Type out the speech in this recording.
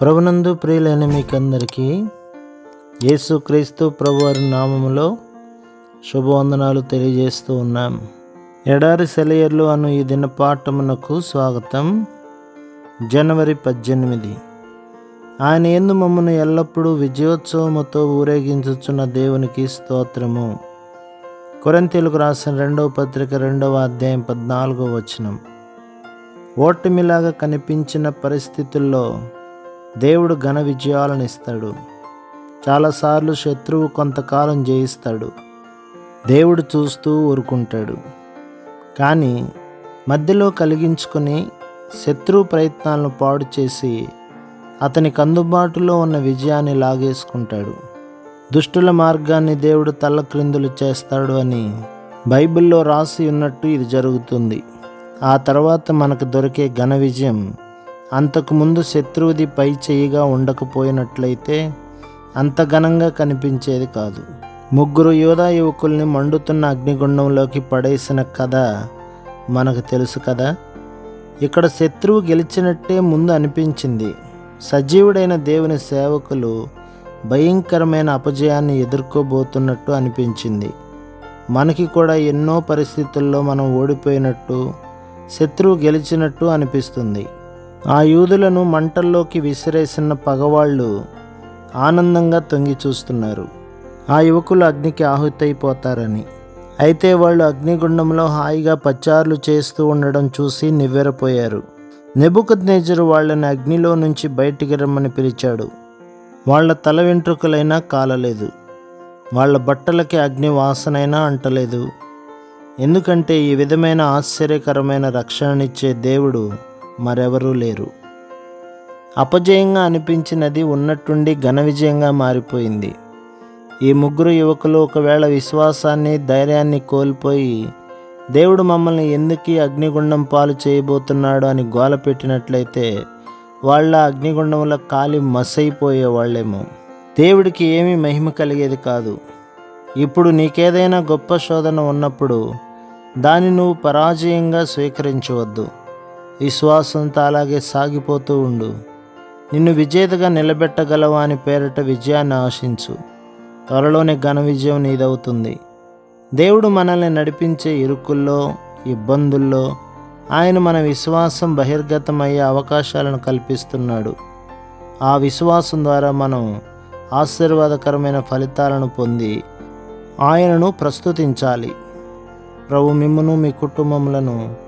ప్రభునందు ప్రియులైన మీకందరికీ యేసుక్రీస్తు ప్రభువారి నామములో శుభవందనాలు తెలియజేస్తూ ఉన్నాం. ఎడారి సెలయర్లు అను ఈ దినపాఠమునకు స్వాగతం. జనవరి పద్దెనిమిది. ఆయన ఎందు మమ్మను ఎల్లప్పుడూ విజయోత్సవముతో ఊరేగించుచున్న దేవునికి స్తోత్రము. కొరంతీలకు రాసిన రెండవ పత్రిక రెండవ అధ్యాయం పద్నాలుగో వచనం. ఓటమిలాగా కనిపించిన పరిస్థితుల్లో దేవుడు ఘన విజయాలను ఇస్తాడు. చాలాసార్లు శత్రువు కొంతకాలం జయిస్తాడు. దేవుడు చూస్తూ ఊరుకుంటాడు. కానీ మధ్యలో కలిగించుకొని శత్రువు ప్రయత్నాలను పాడు చేసి అతనికి అందుబాటులో ఉన్న విజయాన్ని లాగేసుకుంటాడు. దుష్టుల మార్గాన్ని దేవుడు తల్లక్రిందులు చేస్తాడు అని బైబిల్లో రాసి ఉన్నట్టు ఇది జరుగుతుంది. ఆ తర్వాత మనకు దొరికే ఘన విజయం అంతకుముందు శత్రువుది పై చేయిగా ఉండకపోయినట్లయితే అంత ఘనంగా కనిపించేది కాదు. ముగ్గురు యోధా యువకుల్ని మండుతున్న అగ్నిగుండంలోకి పడేసిన కథ మనకు తెలుసు కదా? ఇక్కడ శత్రువు గెలిచినట్టే ముందు అనిపించింది. సజీవుడైన దేవుని సేవకులు భయంకరమైన అపజయాన్ని ఎదుర్కోబోతున్నట్టు అనిపించింది. మనకి కూడా ఎన్నో పరిస్థితుల్లో మనం ఓడిపోయినట్టు శత్రువు గెలిచినట్టు అనిపిస్తుంది. ఆ యూదులను మంటల్లోకి విసిరేసిన పగవాళ్ళు ఆనందంగా తొంగి చూస్తున్నారు. ఆ యువకులు అగ్నికి ఆహుతైపోతారని. అయితే వాళ్ళు అగ్నిగుండంలో హాయిగా పచ్చార్లు చేస్తూ ఉండడం చూసి నివ్వెరపోయారు. నెబుకద్నేజరు వాళ్ళని అగ్నిలో నుంచి బయటికి రమ్మని పిలిచాడు. వాళ్ళ తల వెంట్రుకలైనా కాలలేదు. వాళ్ళ బట్టలకి అగ్ని వాసనైనా అంటలేదు. ఎందుకంటే ఈ విధమైన ఆశ్చర్యకరమైన రక్షణనిచ్చే దేవుడు మరెవరూ లేరు. అపజయంగా అనిపించినది ఉన్నట్టుండి ఘన విజయంగా మారిపోయింది. ఈ ముగ్గురు యువకులు ఒకవేళ విశ్వాసాన్ని ధైర్యాన్ని కోల్పోయి దేవుడు మమ్మల్ని ఎందుకు అగ్నిగుండం పాలు చేయబోతున్నాడు అని గోల పెట్టినట్లయితే వాళ్ళ అగ్నిగుండంలో కాలి మసైపోయే వాళ్ళేమో. దేవుడికి ఏమీ మహిమ కలిగేది కాదు. ఇప్పుడు నీకేదైనా గొప్ప శోధన ఉన్నప్పుడు దాన్ని నువ్వు పరాజయంగా స్వీకరించవద్దు. విశ్వాసంతో అలాగే సాగిపోతూ ఉండు. నిన్ను విజేతగా నిలబెట్టగలవా అని పేరట విజయాన్ని ఆశించు. త్వరలోనే ఘన విజయం నీదవుతుంది. దేవుడు మనల్ని నడిపించే ఇరుకుల్లో ఇబ్బందుల్లో ఆయన మన విశ్వాసం బహిర్గతమయ్యే అవకాశాలను కల్పిస్తున్నాడు. ఆ విశ్వాసం ద్వారా మనం ఆశీర్వాదకరమైన ఫలితాలను పొంది ఆయనను ప్రస్తుతించాలి. ప్రభు మిమ్మును మీ కుటుంబములను